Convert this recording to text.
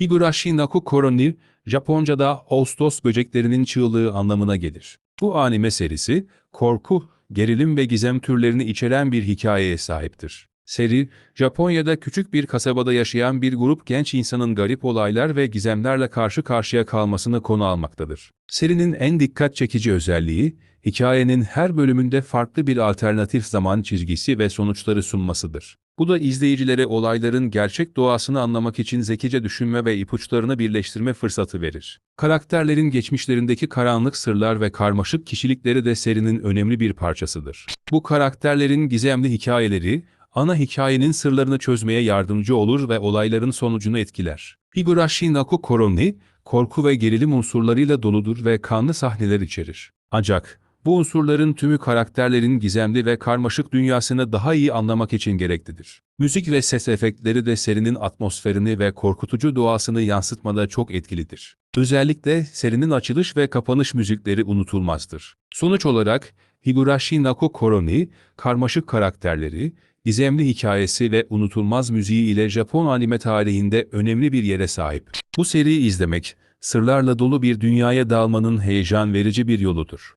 Higurashi Naku Koroni, Japonca'da Ağustos böceklerinin çığlığı anlamına gelir. Bu anime serisi, korku, gerilim ve gizem türlerini içeren bir hikayeye sahiptir. Seri, Japonya'da küçük bir kasabada yaşayan bir grup genç insanın garip olaylar ve gizemlerle karşı karşıya kalmasını konu almaktadır. Serinin en dikkat çekici özelliği, hikayenin her bölümünde farklı bir alternatif zaman çizgisi ve sonuçları sunmasıdır. Bu da izleyicilere olayların gerçek doğasını anlamak için zekice düşünme ve ipuçlarını birleştirme fırsatı verir. Karakterlerin geçmişlerindeki karanlık sırlar ve karmaşık kişilikleri de serinin önemli bir parçasıdır. Bu karakterlerin gizemli hikayeleri, ana hikayenin sırlarını çözmeye yardımcı olur ve olayların sonucunu etkiler. Higurashi Naku Koroni, korku ve gerilim unsurlarıyla doludur ve kanlı sahneler içerir. Ancak bu unsurların tümü karakterlerin gizemli ve karmaşık dünyasını daha iyi anlamak için gereklidir. Müzik ve ses efektleri de serinin atmosferini ve korkutucu doğasını yansıtmada çok etkilidir. Özellikle serinin açılış ve kapanış müzikleri unutulmazdır. Sonuç olarak Higurashi Naku Koroni, karmaşık karakterleri, gizemli hikayesi ve unutulmaz müziği ile Japon anime tarihinde önemli bir yere sahip. Bu seriyi izlemek, sırlarla dolu bir dünyaya dalmanın heyecan verici bir yoludur.